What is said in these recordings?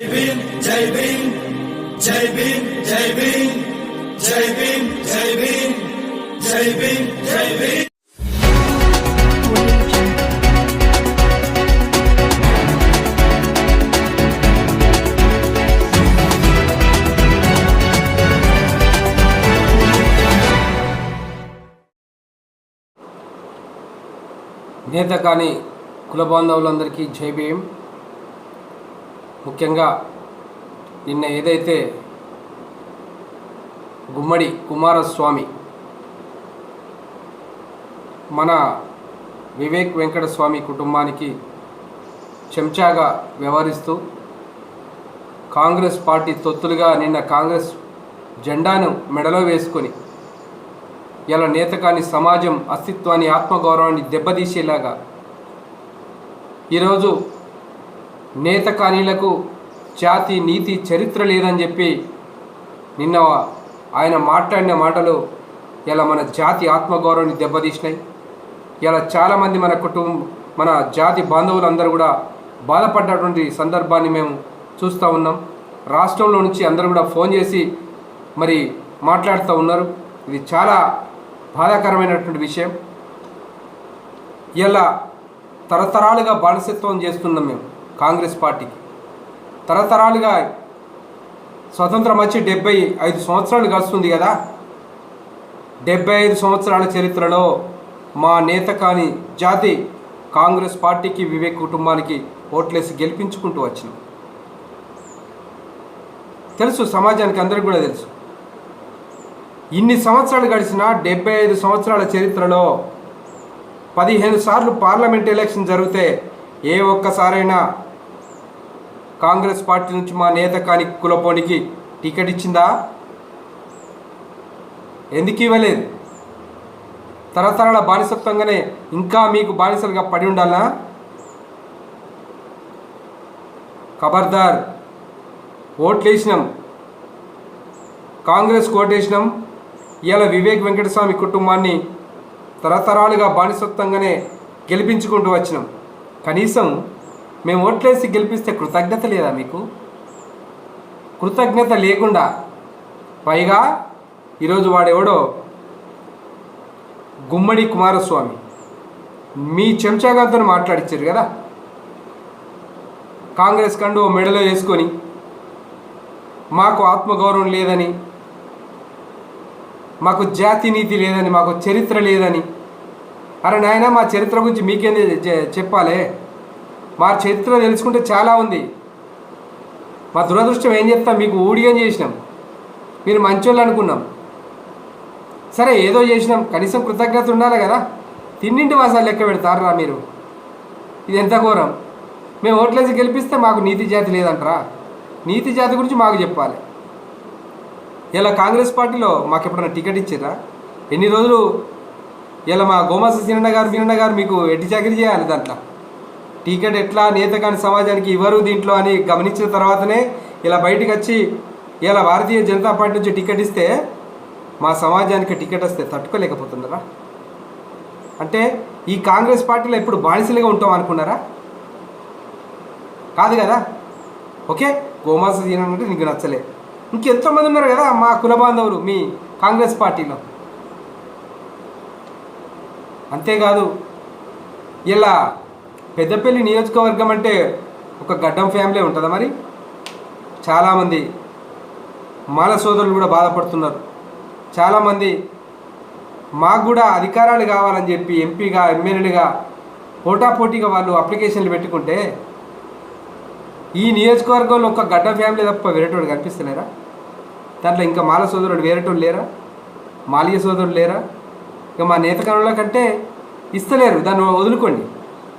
జై భీమ్ జై భీమ్ జై భీమ్ జై భీమ్ జై భీమ్ జై భీమ్ జై భీమ్ జై భీమ్. నేత కానీ కుల బాంధవులందరికీ జై భీమ్. ముఖ్యంగా నిన్న ఏదైతే గుమ్మడి కుమారస్వామి మన వివేక్ వెంకటస్వామి కుటుంబానికి చెంచాగా వ్యవహరిస్తూ కాంగ్రెస్ పార్టీ తొత్తులుగా నిన్న కాంగ్రెస్ జెండాను మెడలో వేసుకొని ఇలా నేతకాని సమాజం అస్తిత్వాన్ని ఆత్మగౌరవాన్ని దెబ్బతీసేలాగా ఈరోజు నేతకానీలకు జాతి నీతి చరిత్ర లేదని చెప్పి నిన్న ఆయన మాట్లాడిన మాటలు ఇలా మన జాతి ఆత్మగౌరవాన్ని దెబ్బతీసినాయి. ఇలా చాలామంది మన కుటుంబం మన జాతి బాంధవులందరూ కూడా బాధపడ్డటువంటి సందర్భాన్ని మేము చూస్తూ ఉన్నాం. రాష్ట్రంలో నుంచి అందరూ కూడా ఫోన్ చేసి మరి మాట్లాడుతూ ఉన్నారు. ఇది చాలా బాధాకరమైనటువంటి విషయం. ఇలా తరతరాలుగా బానిసత్వం చేస్తున్నాం మేము. కాంగ్రెస్ పార్టీకి. తరతరాలుగా స్వతంత్రం వచ్చి డెబ్బై ఐదు సంవత్సరాలు గడుస్తుంది కదా. డెబ్బై ఐదు సంవత్సరాల చరిత్రలో మా నేత కాని జాతి కాంగ్రెస్ పార్టీకి వివేక్ కుటుంబానికి ఓట్లేసి గెలిపించుకుంటూ వచ్చినాం తెలుసు సమాజానికి అందరికీ కూడా తెలుసు. ఇన్ని సంవత్సరాలు గడిచిన డెబ్బై ఐదు సంవత్సరాల చరిత్రలో పదిహేను సార్లు పార్లమెంట్ ఎలక్షన్ జరిగితే ఏ ఒక్కసారైనా కాంగ్రెస్ పార్టీ నుంచి మా నేత కాని కులపోనికి టికెట్ ఇచ్చిందా? ఎందుకు ఇవ్వలేదు? తరతరాల బానిసత్వంగానే ఇంకా మీకు బానిసలుగా పడి ఉండాలా? ఖబర్దార్ ఓట్లు వేసినాం కాంగ్రెస్ ఓటేసినాం ఇలా వివేక్ వెంకటస్వామి కుటుంబాన్ని తరతరాలుగా బానిసత్వంగానే గెలిపించుకుంటూ వచ్చినాం. కనీసం మేము ఓట్లేసి గెలిపిస్తే కృతజ్ఞత లేదా మీకు? కృతజ్ఞత లేకుండా పైగా ఈరోజు వాడెవడో? గుమ్మడి కుమారస్వామి. మీ చెంచాగారితో మాట్లాడిచ్చారు కదా? కాంగ్రెస్ కండు ఓ మెడలో వేసుకొని మాకు ఆత్మగౌరవం లేదని మాకు జాతి నీతి లేదని మాకు చరిత్ర లేదని. అరే నాయన మా చరిత్ర గురించి మీకేంది చెప్పాలే చెప్పాలి? మా చరిత్ర తెలుసుకుంటే చాలా ఉంది. మా దురదృష్టం ఏం చెప్తాం? మీకు ఊడియం చేసినాం. మీరు మంచోళ్ళు అనుకున్నాం. సరే ఏదో చేసినాం. కనీసం కృతజ్ఞత ఉండాలి కదా. తిన్నింటి వాసాలు లెక్క పెడతారా మీరు. ఇది ఎంత ఘోరం? మేము ఓట్లేసి గెలిపిస్తే మాకు నీతి జాతి లేదంటారా. నీతి జాతి గురించి మాకు చెప్పాలి. ఇలా కాంగ్రెస్ పార్టీలో మాకు ఎప్పుడైనా టికెట్ ఇచ్చారా ఎన్ని రోజులు? ఇలా మా గోమాస సీనన్న గారు మీనన్న గారు మీకు ఎట్టి చాకరీ చేయాలి దాంట్లో? టికెట్ ఎట్లా నేత కాని సమాజానికి ఇవ్వరు దీంట్లో అని గమనించిన తర్వాతనే ఇలా బయటికి వచ్చి ఇలా భారతీయ జనతా పార్టీ నుంచి టికెట్ ఇస్తే మా సమాజానికి టికెట్ వస్తే తట్టుకోలేకపోతున్నారా? అంటే ఈ కాంగ్రెస్ పార్టీలో ఎప్పుడు బానిసలుగా ఉంటాం అనుకున్నారా? కాదు కదా? ఓకే? గోమాస అంటే నీకు నచ్చలే. ఇంకెంతోమంది ఉన్నారు కదా మా కుల బాంధవులు మీ కాంగ్రెస్ పార్టీలో. అంతేకాదు ఇలా పెద్దపల్లి నియోజకవర్గం అంటే ఒక గడ్డం ఫ్యామిలీ ఉంటుందా మరి? చాలామంది మాల సోదరులు కూడా బాధపడుతున్నారు. చాలామంది మాకు కూడా అధికారాలు కావాలని చెప్పి ఎంపీగా ఎమ్మెల్యేలుగా పోటాపోటీగా వాళ్ళు అప్లికేషన్లు పెట్టుకుంటే ఈ నియోజకవర్గంలో ఒక గడ్డ ఫ్యామిలీ తప్ప వేరేటోడు కనిపిస్తలేరా? దాంట్లో ఇంకా మాల సోదరుడు వేరేటోడు లేరా? మాలియ సోదరుడు లేరా? ఇక మా నేతకణంలో కంటే ఇస్తలేరు. దాన్ని వదులుకోండి.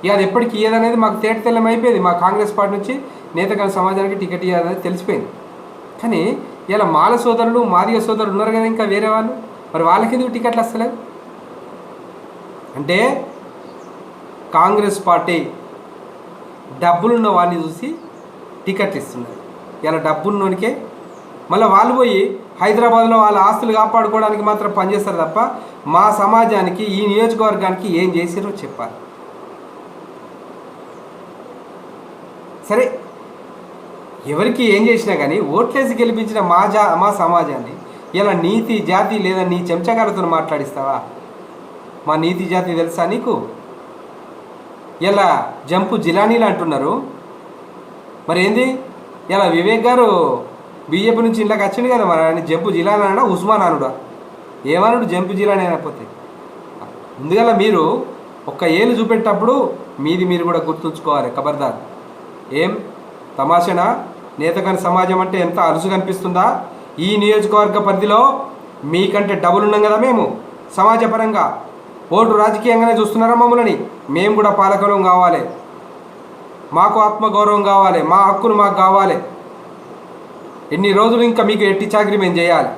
ఇక అది ఎప్పటికి ఇయ్యదనేది మాకు తేట తెల్లం అయిపోయింది. మా కాంగ్రెస్ పార్టీ నుంచి నేతగా సమాజానికి టికెట్ ఇవ్వాలని తెలిసిపోయింది. కానీ ఇలా మాల సోదరులు మాదిగ సోదరులు ఉన్నారు కదా ఇంకా వేరే వాళ్ళు. మరి వాళ్ళకి ఎందుకు టికెట్లు వస్తలేదు అంటే కాంగ్రెస్ పార్టీ డబ్బులున్న వాడిని చూసి టికెట్లు ఇస్తున్నారు. ఇలా డబ్బున్నోనికే మళ్ళీ వాళ్ళు పోయి హైదరాబాద్లో వాళ్ళ ఆస్తులు కాపాడుకోవడానికి మాత్రం పనిచేస్తారు తప్ప మా సమాజానికి ఈ నియోజకవర్గానికి ఏం చేసారో చెప్పాలి. సరే ఎవరికి ఏం చేసినా కానీ ఓట్లేసి గెలిపించిన మా జా మా సమాజాన్ని ఇలా నీతి జాతి లేదా నీ చెంచగాలతో మాట్లాడిస్తావా? మా నీతి జాతి తెలుసా నీకు? ఇలా జంపు జిలానీలు అంటున్నారు. మరి ఏంది ఇలా వివేక్ గారు బీజేపీ నుంచి ఇళ్ళకి వచ్చింది కదా మరి ఆయన జంపు జిలానీ అన్నా ఉస్మాన్ అనుడా ఏమనుడు జంపు జిలానీ అయినపోతే ముందుగల మీరు ఒక్క ఏళ్ళు చూపెట్టేటప్పుడు మీది మీరు కూడా గుర్తుంచుకోవాలి ఖబర్దార్ ఏం? తమాషనా? నేతగాని సమాజం అంటే ఎంత అరుసు కనిపిస్తుందా? ఈ నియోజకవర్గ పరిధిలో మీకంటే డబుల్ ఉన్నాం కదా మేము. సమాజపరంగా. ఓటు రాజకీయంగానే చూస్తున్నారా మమ్మల్ని? మేము కూడా పాలకులం కావాలి. మాకు ఆత్మగౌరవం కావాలి. మా హక్కులు మాకు కావాలి. ఎన్ని రోజులు ఇంకా మీకు ఎట్టి చాకరీ మేము చేయాలి.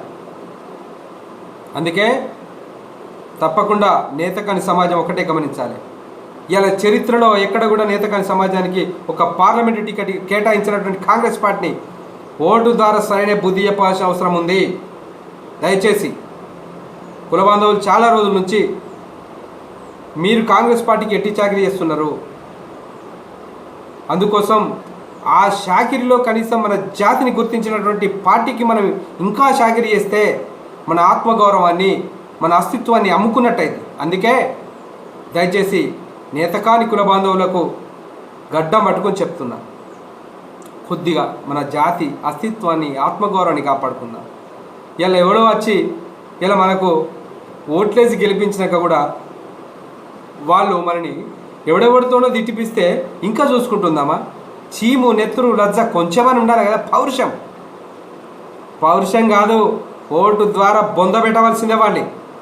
అందుకే తప్పకుండా నేతకాని సమాజం ఒకటే గమనించాలి. ఇలా చరిత్రలో ఎక్కడ కూడా నేతకాని సమాజానికి ఒక పార్లమెంటు టికెట్ కేటాయించినటువంటి కాంగ్రెస్ పార్టీని ఓటు ద్వారా సరైన బుద్ధి చెప్పాల్సిన అవసరం ఉంది. దయచేసి కుల బాంధవులు చాలా రోజుల నుంచి మీరు కాంగ్రెస్ పార్టీకి ఎట్టి చాకరీ చేస్తున్నారు? అందుకోసం ఆ షాకిరిలో కనీసం మన జాతిని గుర్తించినటువంటి పార్టీకి మనం ఇంకా షాకిరి చేస్తే మన ఆత్మగౌరవాన్ని మన అస్తిత్వాన్ని అమ్ముకున్నట్టయింది. అందుకే దయచేసి నేతకాని కుల బాంధవులకు గడ్డం పట్టుకొని చెప్తున్నా. కొద్దిగా మన జాతి అస్తిత్వాన్ని ఆత్మగౌరవాన్ని కాపాడుకుందాం. ఇలా ఎవడో వచ్చి ఇలా మనకు ఓట్లేసి గెలిపించినాక కూడా వాళ్ళు మనని ఎవడెవడితోనో తిట్టిపిస్తే ఇంకా చూసుకుంటుందామా? చీము నెత్తురు లజ్జ కొంచెమని ఉండాలి కదా పౌరుషం. పౌరుషం కాదు ఓటు ద్వారా బొంద పెట్టవలసిందే వాళ్ళని